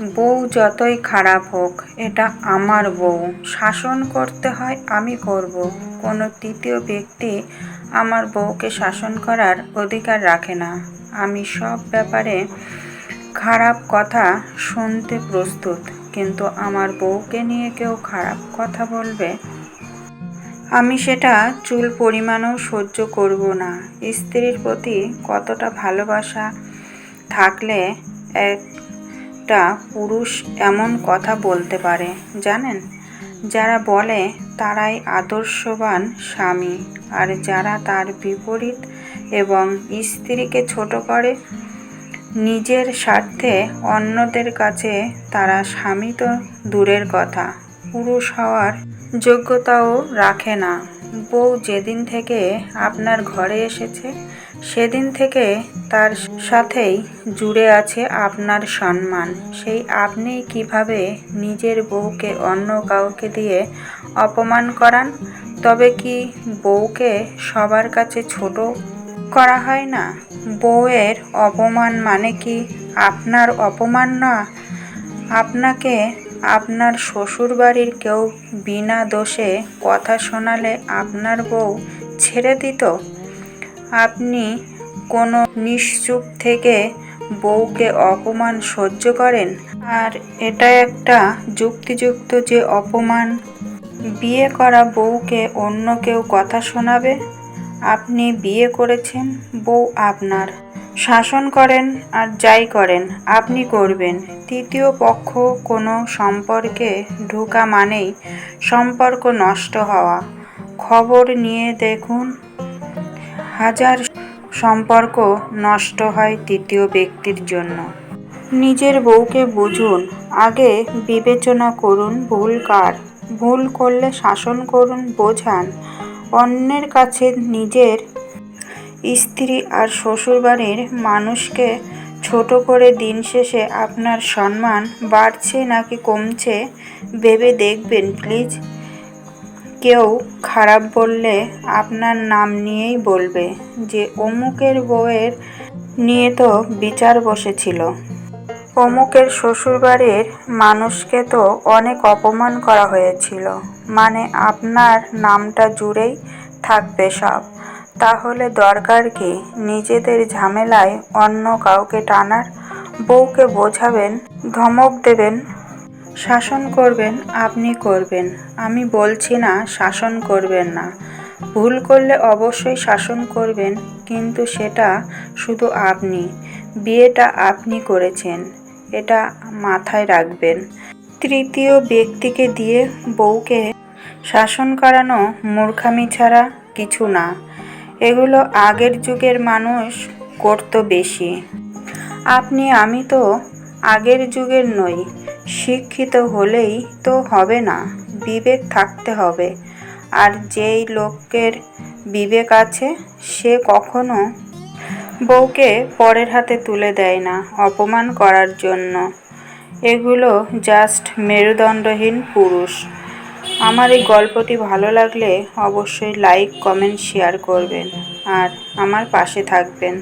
বউ যতই খারাপ হোক, এটা আমার বউ। শাসন করতে হয় আমি করব। কোনো তৃতীয় ব্যক্তি আমার বউকে শাসন করার অধিকার রাখে না। আমি সব ব্যাপারে খারাপ কথা শুনতে প্রস্তুত, কিন্তু আমার বউকে নিয়ে কেউ খারাপ কথা বলবে? আমি সেটা চুল পরিমাণও সহ্য করব না। স্ত্রীর প্রতি কতটা ভালোবাসা থাকলে একটা পুরুষ এমন কথা বলতে পারে, জানেন? যারা বলে তারাই আদর্শবান স্বামী, আর যারা তার বিপরীত এবং স্ত্রীকে ছোট করে নিজের স্বার্থে অন্যদের কাছে তারা স্বামী তো দূরের কথা। পুরুষ হওয়ার যোগ্যতাও রাখে না। বউ যেদিন থেকে আপনার ঘরে এসেছে, সেদিন থেকে তার সাথেই জুড়ে আছে আপনার সম্মান। সেই আপনি কীভাবে নিজের বউকে অন্য কাউকে দিয়ে অপমান করান? তবে কি বউকে সবার কাছে ছোট করা হয় না? বউয়ের অপমান মানে কি আপনার অপমান না? আপনাকে আপনার শ্বশুরবাড়ির কেউ বিনা দোষে কথা শোনালে আপনার বউ ছেড়ে দিত? আপনি কোনো নিশ্চুপ থেকে বউকে অপমান সহ্য করেন? আর এটা একটা যুক্তিযুক্ত যে অপমান। বিয়ে করা বউকে অন্য কেউ কথা শোনাবে? আপনি বিয়ে করেছেন, বউ আপনার। শাসন করেন আর যাই করেন, আপনি করবেন। তৃতীয় পক্ষ কোনো সম্পর্কে ঢোকা মানেই সম্পর্ক নষ্ট হওয়া। খবর নিয়ে দেখুন, হাজার সম্পর্ক নষ্ট হয় তৃতীয় ব্যক্তির জন্য। নিজের বউকে বুঝুন, আগে বিবেচনা করুন ভুল কার। ভুল করলে শাসন করুন, বোঝান। অন্যের কাছে নিজের স্ত্রী আর শ্বশুরবাড়ির মানুষকে ছোট করে দিন শেষে আপনার সম্মান বাড়ছে নাকি কমছে, ভেবে দেখবেন, প্লিজ। কেউ খারাপ বললে আপনার নাম নিয়েই বলবে যে অমুকের বউয়ের নিয়ে তো বিচার বসেছিল। অমুকের শ্বশুরবাড়ির মানুষকে তো অনেক অপমান করা হয়েছিল। মানে আপনার নামটা জুড়েই থাকবে সব। তাহলে দরকার কি? নিজেদের ঝামেলায় অন্য কাউকে টানার? বউকে বোঝাবেন, ধমক দেবেন? শাসন করবেন, আপনি করবেন। আমি বলছি না, শাসন করবেন না। ভুল করলে অবশ্যই শাসন করবেন, কিন্তু সেটা শুধু আপনি। বিয়েটা আপনি করেছেন, এটা মাথায় রাখবেন। তৃতীয় ব্যক্তিকে দিয়ে বউকে শাসন করানো মূর্খামি ছাড়া কিছু না। এগুলো আগের যুগের মানুষ করতো বেশি। আপনি, আমি তো আগের যুগের নই, শিক্ষিত হলেই তো হবে না, বিবেক থাকতে হবে। আর যেই লোকের বিবেক আছে, সে কখনো বউকে পরের হাতে তুলে দেয় না অপমান করার জন্য। এগুলো জাস্ট মেরুদণ্ডহীন পুরুষ। আমার এই গল্পটি ভালো লাগলে অবশ্যই লাইক কমেন্ট শেয়ার করবেন। আর আমার পাশে থাকবেন।